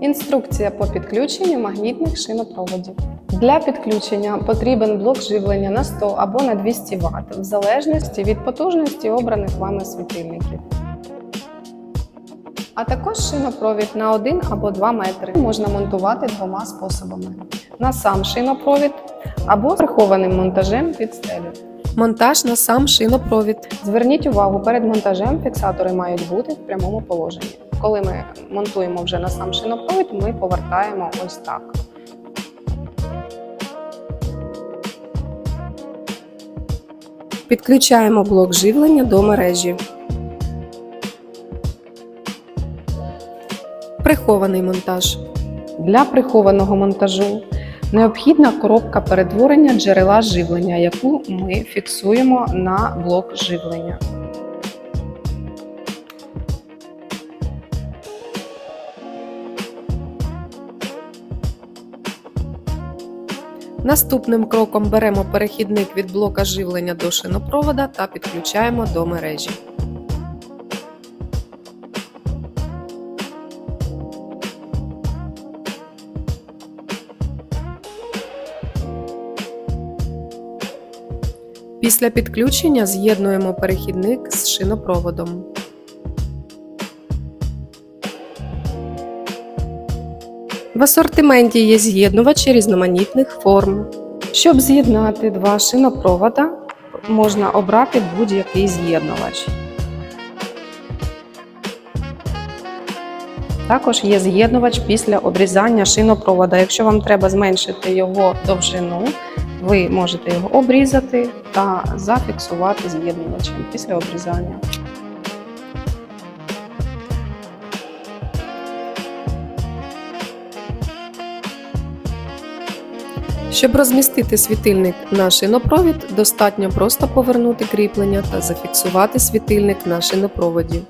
Інструкція по підключенню магнітних шинопроводів. Для підключення потрібен блок живлення на 100 або на 200 Вт, в залежності від потужності обраних вами світильників. А також шинопровід на 1 або 2 метри можна монтувати двома способами: на сам шинопровід або прихованим монтажем під стелю. Монтаж на сам шинопровід. Зверніть увагу, перед монтажем фіксатори мають бути в прямому положенні. Коли ми монтуємо вже на сам шинопровід, ми повертаємо ось так. Підключаємо блок живлення до мережі. Прихований монтаж. Для прихованого монтажу необхідна коробка перетворення джерела живлення, яку ми фіксуємо на блок живлення. Наступним кроком беремо перехідник від блока живлення до шинопровода та підключаємо до мережі. Після підключення з'єднуємо перехідник з шинопроводом. В асортименті є з'єднувачі різноманітних форм. Щоб з'єднати два шинопровода, можна обрати будь-який з'єднувач. Також є з'єднувач після обрізання шинопровода. Якщо вам треба зменшити його довжину, ви можете його обрізати та зафіксувати з'єднувачем після обрізання. Щоб розмістити світильник на шинопровід, достатньо просто повернути кріплення та зафіксувати світильник на шинопроводі.